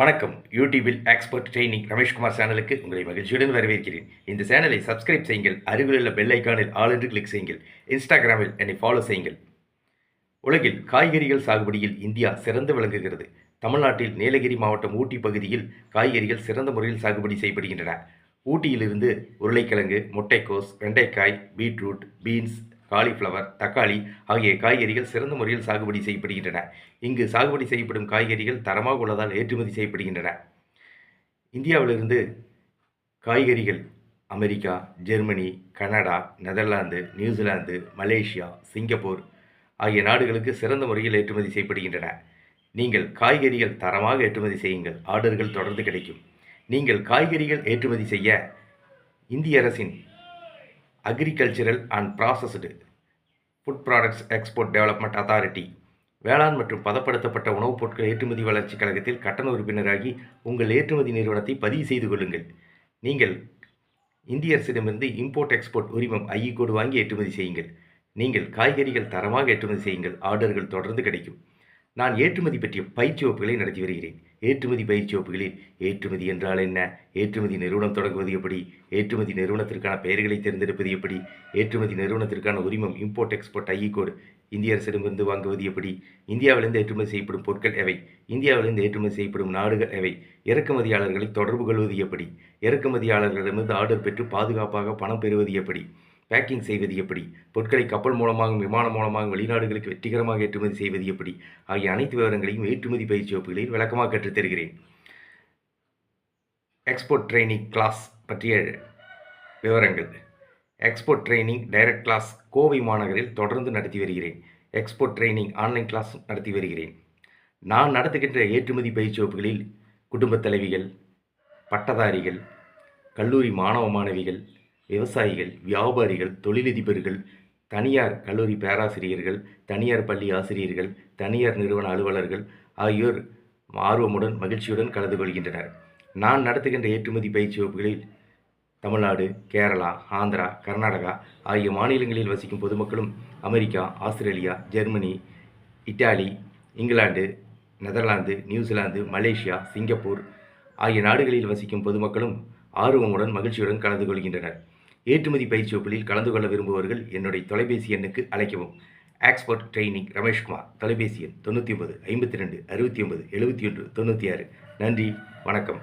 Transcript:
வணக்கம். யூடியூபில் expert training Rameshkumar சேனலுக்கு உங்களை மகிழ்ச்சியுடன் வரவேற்கிறேன். இந்த சேனலை சப்ஸ்கிரைப் செய்யுங்கள். அருகிலுள்ள பெல் ஐக்கானில் ஆல் என்று கிளிக் செய்யுங்கள். இன்ஸ்டாகிராமில் என்னை ஃபாலோ செய்யுங்கள். உலகில் காய்கறிகள் சாகுபடியில் இந்தியா சிறந்து விளங்குகிறது. தமிழ்நாட்டில் நீலகிரி மாவட்டம் ஊட்டி பகுதியில் காய்கறிகள் சிறந்த முறையில் சாகுபடி செய்யப்படுகின்றன. ஊட்டியிலிருந்து உருளைக்கிழங்கு முட்டைக்கோஸ் வெண்டைக்காய் பீட்ரூட் பீன்ஸ் காலிஃப்ளவர் தக்காளி ஆகிய காய்கறிகள் சிறந்த முறையில் சாகுபடி செய்யப்படுகின்றன. இங்கு சாகுபடி செய்யப்படும் காய்கறிகள் தரமாக உள்ளதால் ஏற்றுமதி செய்யப்படுகின்றன. இந்தியாவிலிருந்து காய்கறிகள் America Germany Canada Netherlands New Zealand Malaysia Singapore ஆகிய நாடுகளுக்கு சிறந்த முறையில் ஏற்றுமதி செய்யப்படுகின்றன. நீங்கள் காய்கறிகள் தரமாக ஏற்றுமதி செய்யுங்கள். ஆர்டர்கள் தொடர்ந்து கிடைக்கும். நீங்கள் காய்கறிகள் ஏற்றுமதி செய்ய இந்திய அரசின் agricultural and processed food products export development authority வேளாண் மற்றும் பதப்படுத்தப்பட்ட உணவுப் பொருட்கள் ஏற்றுமதி வளர்ச்சிக் கழகத்தில் கட்டண உறுப்பினராகி உங்கள் ஏற்றுமதி நிறுவனத்தை பதிவு செய்து கொள்ளுங்கள். நீங்கள் இந்திய அரசிடமிருந்து இம்போர்ட் எக்ஸ்போர்ட் உரிமம் ஐஇ கோடு e வாங்கி ஏற்றுமதி செய்யுங்கள். நீங்கள் காய்கறிகள் தரமாக ஏற்றுமதி செய்யுங்கள். ஆர்டர்கள் தொடர்ந்து கிடைக்கும். நான் ஏற்றுமதி பற்றிய பயிற்சி வகுப்புகளை நடத்தி வருகிறேன். ஏற்றுமதி பயிற்சி வகுப்புகளில் ஏற்றுமதி என்றால் என்ன? ஏற்றுமதி நிறுவனம் தொடங்குவது எப்படி? ஏற்றுமதி நிறுவனத்திற்கான பெயர்களை தேர்ந்தெடுப்பது எப்படி? ஏற்றுமதி நிறுவனத்திற்கான உரிமம் இம்போர்ட் எக்ஸ்போர்ட் ஐஇ கோடு இந்திய அரசிடமிருந்து வாங்குவது எப்படி? இந்தியாவிலிருந்து ஏற்றுமதி செய்யப்படும் பொருட்கள் எவை? இந்தியாவிலிருந்து ஏற்றுமதி செய்யப்படும் நாடுகள் எவை? இறக்குமதியாளர்களை தொடர்பு கொள்வது எப்படி? இறக்குமதியாளர்களிடமிருந்து ஆர்டர் பெற்று பாதுகாப்பாக பணம் பெறுவது எப்படி? பேக்கிங் செய்வது எப்படி? பொருட்களை கப்பல் மூலமாகவும் விமானம் மூலமாகவும் வெளிநாடுகளுக்கு வெற்றிகரமாக ஏற்றுமதி செய்வது எப்படி? ஆகிய அனைத்து விவரங்களையும் ஏற்றுமதி பயிற்சி வகுப்புகளில் விளக்கமாக கற்றுத் தருகிறேன். எக்ஸ்போர்ட் ட்ரைனிங் கிளாஸ் பற்றிய விவரங்கள். Export training direct class Kovai மாநகரில் தொடர்ந்து நடத்தி வருகிறேன். எக்ஸ்போர்ட் ட்ரைனிங் ஆன்லைன் கிளாஸ் நடத்தி வருகிறேன். நான் நடத்துகின்ற ஏற்றுமதி பயிற்சி வகுப்புகளில் குடும்பத் தலைவிகள் பட்டதாரிகள் கல்லூரி மாணவ மாணவிகள் விவசாயிகள் வியாபாரிகள் தொழிலதிபர்கள் தனியார் கல்லூரி பேராசிரியர்கள் தனியார் பள்ளி ஆசிரியர்கள் தனியார் நிறுவன அலுவலர்கள் ஆகியோர் ஆர்வமுடன் மகிழ்ச்சியுடன் கலந்து கொள்கின்றனர். நான் நடத்துகின்ற ஏற்றுமதி பயிற்சி வகுப்புகளில் தமிழ்நாடு கேரளா ஆந்திரா கர்நாடகா ஆகிய மாநிலங்களில் வசிக்கும் பொதுமக்களும் America Australia Germany Italy England Netherlands New Zealand Malaysia Singapore ஆகிய நாடுகளில் வசிக்கும் பொதுமக்களும் ஆர்வமுடன் மகிழ்ச்சியுடன் கலந்து கொள்கின்றனர். ஏற்றுமதி பயிற்சி வகுப்பில் கலந்து கொள்ள விரும்புபவர்கள் என்னுடைய தொலைபேசி எண்ணுக்கு அழைக்கவும். ஆக்ஸ்போர்ட் ட்ரைனிங் ரமேஷ்குமார் தொலைபேசி எண் தொண்ணூற்றி ஒன்பது ஐம்பத்தி ரெண்டு அறுபத்தி ஒன்பது எழுபத்தி ஒன்று தொண்ணூற்றி ஆறு. நன்றி வணக்கம்.